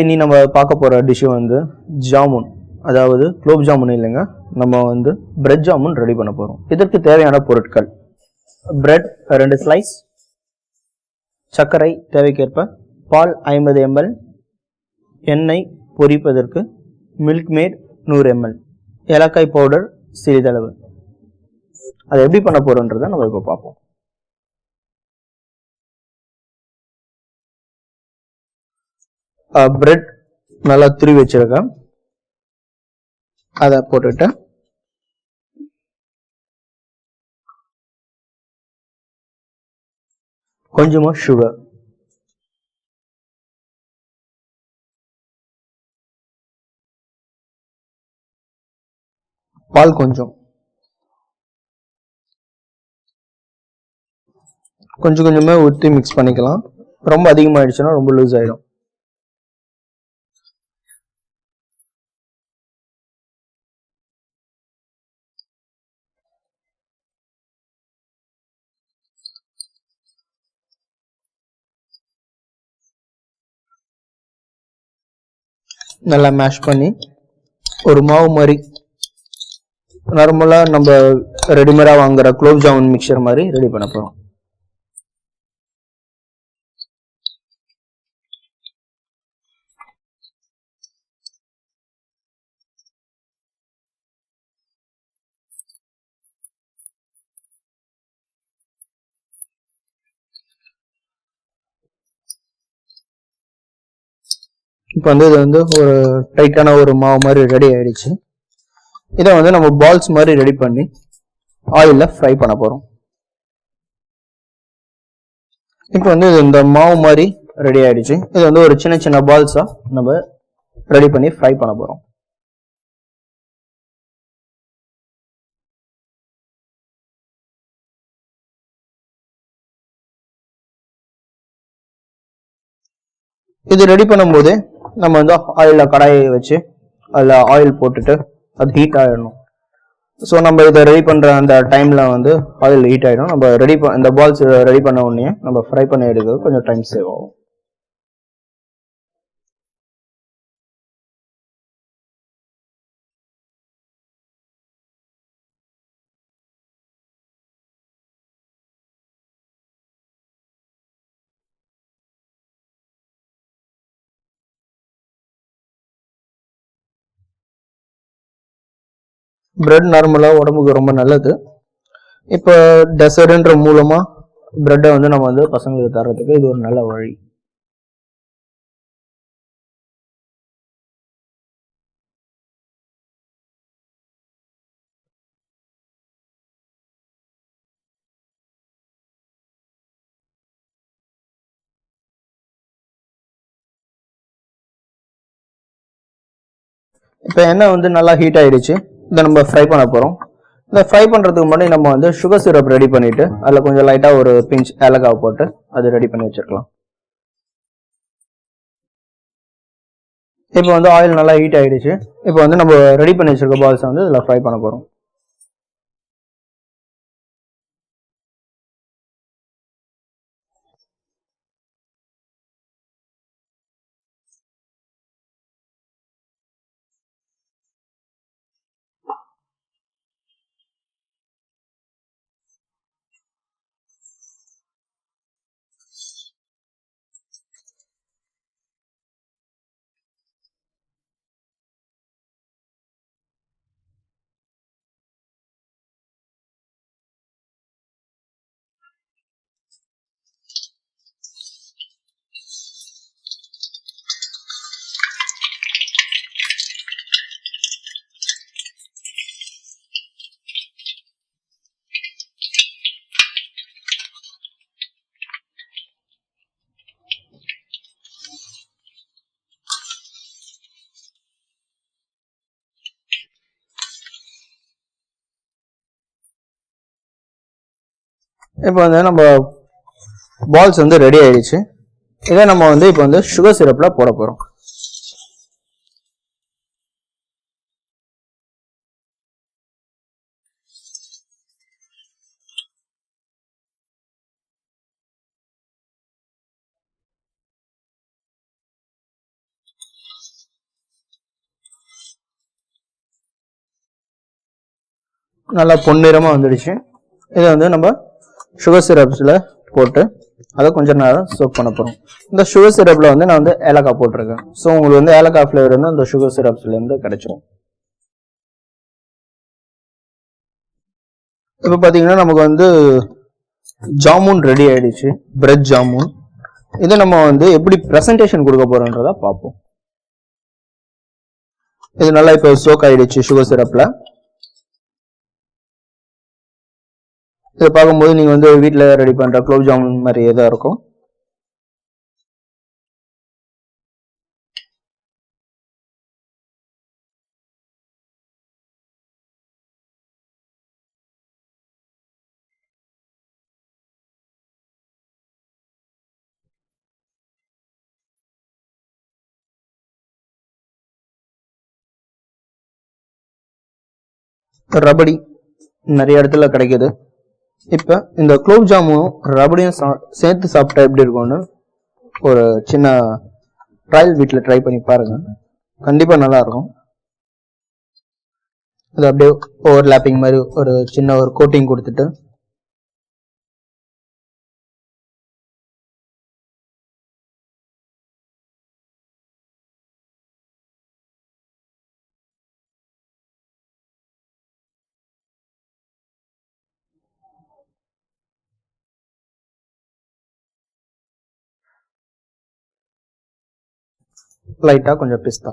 இனி நம்ம பார்க்க போகிற டிஷ்ஷு வந்து ஜாமுன். அதாவது குலோப் ஜாமுன் இல்லைங்க. நம்ம வந்து பிரெட் ஜாமுன் ரெடி பண்ண போகிறோம் இதற்கு தேவையான பொருட்கள். பிரெட் ரெண்டு ஸ்லைஸ் சர்க்கரை தேவைக்கேற்ப பால் ஐம்பது எம்எல் எண்ணெய் பொரிப்பதற்கு மில்க் மேட் நூறு எம்எல் ஏலக்காய் பவுடர் சிறிதளவு. அதை எப்படி பண்ண போகிறோன்றதை நம்ம இப்போ பார்ப்போம். பிரெட் நல்லா துருவி வச்சிருக்கேன். அதை போட்டுட்டேன் கொஞ்சமா சுகர் பால் கொஞ்சம். கொஞ்சம் கொஞ்சமே ஊற்றி மிக்ஸ் பண்ணிக்கலாம். ரொம்ப அதிகமாயிடுச்சுன்னா ரொம்ப லூஸ் ஆயிடும். நல்லா மேஷ் பண்ணி ஒரு மாவு மாதிரி நார்மலாக நம்ம ரெடிமேடாக வாங்குற குலோப் ஜாமுன் மிக்சர் மாதிரி ரெடி பண்ண போகிறோம் இப்போ வந்து இது வந்து ஒரு டைட்டான ஒரு மாவு மாதிரி ரெடி ஆயிடுச்சு. இதை வந்து நம்ம பால்ஸ் மாதிரி ரெடி பண்ணி ஆயிலில் ஃப்ரை பண்ண போகிறோம் இப்போ வந்து இது இந்த மாவு மாதிரி ரெடி ஆயிடுச்சு. இது வந்து ஒரு சின்ன சின்ன பால்ஸாக நம்ம ரெடி பண்ணி ஃப்ரை பண்ண போகிறோம் இது ரெடி பண்ணும்போது நம்ம வந்து ஆயிலில் கடாயை வச்சு அதில் ஆயில் போட்டுட்டு அது ஹீட் ஆகிடணும் ஸோ நம்ம இதை ரெடி பண்ணுற அந்த டைமில் வந்து ஆயில் ஹீட் ஆகிடும் நம்ம ரெடி இந்த பால்ஸ் ரெடி பண்ண உடனே நம்ம ஃப்ரை பண்ணி எடுக்கிறது கொஞ்சம் டைம் சேவ் ஆகும். பிரெட் நார்மலாக உடம்புக்கு ரொம்ப நல்லது. இப்போ டெசர்ட்ன்ற மூலமாக பிரெட்டை வந்து நம்ம வந்து பசங்களுக்கு தர்றதுக்கு இது ஒரு நல்ல வழி. இப்போ எண்ணெய் வந்து நல்லா ஹீட் ஆயிடுச்சு. இதை நம்ம ஃப்ரை பண்ண போகிறோம் இந்த ஃப்ரை பண்ணுறதுக்கு முன்னாடி நம்ம வந்து சுகர் சிரப் ரெடி பண்ணிவிட்டு அதில் கொஞ்சம் லைட்டாக ஒரு பிஞ்ச் ஏலக்காவை போட்டு அது ரெடி பண்ணி வச்சிருக்கலாம். இப்போ வந்து ஆயில் நல்லா ஹீட் ஆகிடுச்சு இப்போ வந்து நம்ம ரெடி பண்ணி வச்சுருக்க பால்ஸை வந்து இதில் ஃப்ரை பண்ண போகிறோம் இப்போ வந்து நம்ம பால்ஸ் வந்து ரெடி ஆயிடுச்சு. இதை நம்ம வந்து இப்போ வந்து சுகர் சிரப்பில் போட போகிறோம் நல்லா பொன்னிறமாக வந்துடுச்சு. இதை வந்து நம்ம சுகர் சிரப்ஸில் போட்டு அதை கொஞ்ச நேரம் சோக் பண்ண போகிறோம் இந்த சுகர் சிரப்பில் வந்து நான் வந்து ஏலக்காய் போட்டிருக்கேன். ஸோ உங்களுக்கு வந்து ஏலக்காய் ஃப்ளேவர் வந்து அந்த சுகர் சிரப்ஸ்லேருந்து கிடைச்சிரும். இப்போ பார்த்தீங்கன்னா நமக்கு வந்து ஜாமுன் ரெடி ஆயிடுச்சு. பிரெட் ஜாமுன். இதை நம்ம வந்து எப்படி ப்ரெசன்டேஷன் கொடுக்க போறோன்றத பார்ப்போம். இது நல்லா இப்போ சோக் ஆயிடுச்சு சுகர் சிரப்ல இதை பார்க்கும்போது நீங்க வந்து வீட்டில் ரெடி பண்ற குலோப் ஜாமுன் மாதிரி எதா இருக்கும்? ரபடி நிறைய இடத்துல கிடைக்குது. இப்போ இந்த குலோப் ஜாமுனும் ரபடியும் சா- சேர்த்து சாப்பிட்டா எப்படி இருக்கும்னு ஒரு சின்ன ட்ரையல் வீட்டில் ட்ரை பண்ணி பாருங்கள் கண்டிப்பாக நல்லா இருக்கும். இது அப்படியே ஓவர் லேப்பிங் மாதிரி ஒரு சின்ன ஒரு கோட்டிங் கொடுத்துட்டு லைட்டாக கொஞ்சம் பிஸ்தா